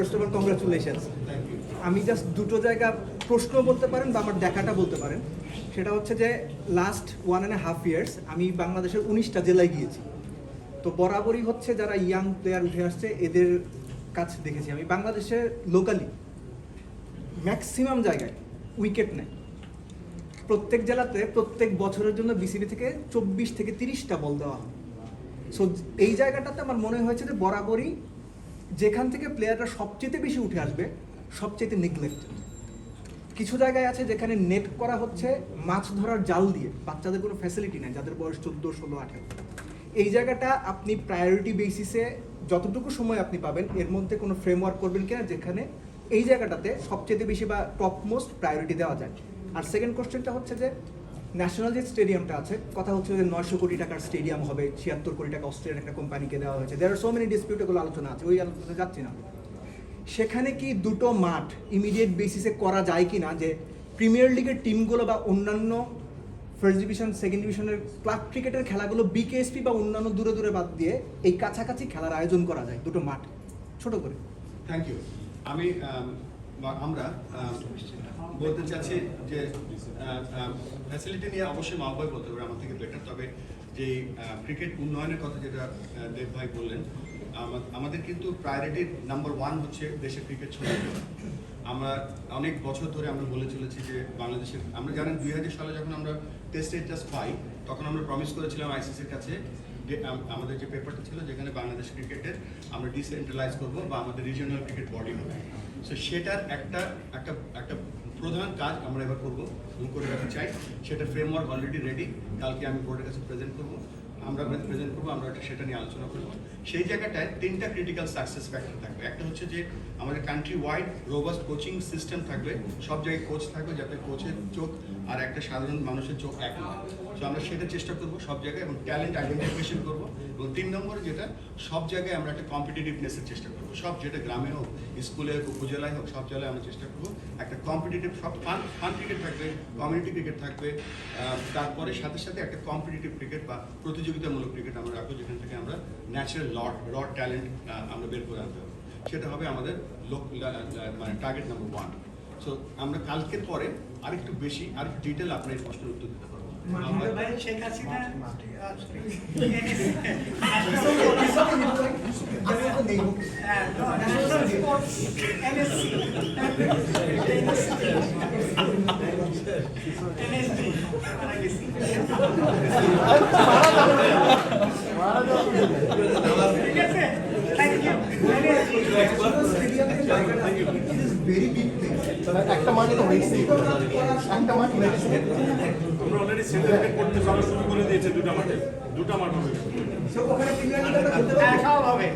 First of all congratulations আমি just দুটো জায়গা প্রশ্ন বলতে পারেন বা আমার দেখাটা বলতে পারেন। সেটা হচ্ছে যে last one and half years আমি বাংলাদেশের উনিশটা জেলায় গিয়েছি। তো বরাবরই হচ্ছে যারা ইয়াং প্লেয়ার উঠে আসছে, এদের কাছ দেখেছি। আমি বাংলাদেশে লোকালি ম্যাক্সিমাম জায়গায় উইকেট নেয় প্রত্যেক জেলাতে প্রত্যেক বছরের জন্য বিসিবি থেকে চব্বিশ থেকে তিরিশটা বল দেওয়া হয়। সো এই জায়গাটাতে আমার মনে হয়েছে যে বরাবরই যেখান থেকে প্লেয়াররা সবচেয়ে বেশি উঠে আসবে, সবচেয়ে নেগলেক্ট কিছু জায়গায় আছে যেখানে নেট করা হচ্ছে মাছ ধরার জাল দিয়ে, বাচ্চাদের কোনো ফ্যাসিলিটি নেই, যাদের বয়স চোদ্দ, ষোলো, আঠেরো। এই জায়গাটা আপনি প্রায়োরিটি বেসিসে যতটুকু সময় আপনি পাবেন, এর মধ্যে কোনো ফ্রেমওয়ার্ক করবেন কিনা যেখানে এই জায়গাটাতে সবচেয়ে বেশি বা টপ মোস্ট প্রায়োরিটি দেওয়া যায়। আর সেকেন্ড কোশ্চেনটা হচ্ছে যে ন্যাশনাল যে স্টেডিয়ামটা আছে কথা হচ্ছে যে নয়শো কোটি টাকার স্টেডিয়াম হবে ছিয়াত্তর কোটি টাকা অস্ট্রেলিয়ার একটা কোম্পানিকে দেওয়া হয়েছে। দেয়ার সো মেনি ডিসপিউট এগুলো আলোচনা আছে ওই আলোচনা যাচ্ছি না। সেখানে কি দুটো মাঠ ইমিডিয়েট বেসিসে করা যায় কি না যে প্রিমিয়ার লিগের টিমগুলো বা অন্যান্য ফার্স্ট ডিভিশন সেকেন্ড ডিভিশনের ক্লাব ক্রিকেটের খেলাগুলো বিকেএসপি বা অন্যান্য দূরে দূরে বাদ দিয়ে এই কাছাকাছি খেলার আয়োজন করা যায় দুটো মাঠ ছোট করে। থ্যাংক ইউ আমি আম, বা আমরা আম, বলতে চাচ্ছি যে ফ্যাসিলিটি নিয়ে অবশ্যই মাহবাই বলতে পারে আমার থেকে বেটার তবে যে ক্রিকেট উন্নয়নের কথা যেটা দেব ভাই বললেন আমাদের কিন্তু প্রায়োরিটি নাম্বার ওয়ান হচ্ছে দেশের ক্রিকেট ছড়িয়ে আমরা অনেক বছর ধরে আমরা বলে চলেছি যে বাংলাদেশের আমরা জানেন দুই হাজার সালে যখন আমরা টেস্ট জাস্ট পাই তখন আমরা প্রমিস করেছিলাম আইসিসির কাছে আমাদের যে পেপারটা ছিল যেখানে বাংলাদেশ ক্রিকেটের আমরা ডিসেন্ট্রালাইজ করব বা আমাদের রিজিওনাল ক্রিকেট বডি হবে। সো সেটার একটা একটা একটা প্রধান কাজ আমরা এবার করব করে রাখতে চাই। সেটা ফ্রেমওয়ার্ক অলরেডি রেডি কালকে আমি বোর্ডের কাছে প্রেজেন্ট করব। আমরা প্রেজেন্ট করব, আমরা সেটা নিয়ে আলোচনা করব। সেই জায়গাটায় তিনটা ক্রিটিক্যাল সাকসেস ফ্যাক্টর থাকবে। একটা হচ্ছে যে আমাদের country wide robust coaching system থাকবে, সব জায়গায় কোচ থাকবে যাতে কোচের চোখ আর একটা সাধারণ মানুষের চোখ এক নয় তো আমরা সেটা চেষ্টা করব সব জায়গায় এবং ট্যালেন্ট আইডেন্টিফিকেশন করব এবং তিন নম্বরে যেটা, সব জায়গায় আমরা একটা কম্পিটিটিভনেসের চেষ্টা করব। সব যেটা গ্রামে হোক, স্কুলে হোক, উপজেলায় হোক, সব জায়গায় আমরা চেষ্টা করব একটা কম্পিটিটিভ সব ফান ফান ক্রিকেট থাকবে কমিউনিটি ক্রিকেট থাকবে তারপরে সাথে সাথে একটা কম্পিটিটিভ ক্রিকেট বা প্রতিযোগিতামূলক ক্রিকেট আমরা রাখব, যেখান থেকে আমরা ন্যাচারাল লট র ট্যালেন্ট আমরা বের করে আনতে হবে। সেটা হবে আমাদের লোক মানে টার্গেট নাম্বার ওয়ান সো আমরা কালকের পরে আরেকটু বেশি আরেকটু ডিটেল আপনার এই প্রশ্নের উত্তর দিতে পারব। ভাই শেখ হাসিনা। একটা মাটি তো হয়েছে একটা মাটি হয়েছে আমরা অলরেডি সেন্টার করতে সবাই শুরু করে দিয়েছে দুটো মাঠে দুটো মাঠ হবে খেলতে হ্যাঁ পারবে সব হবে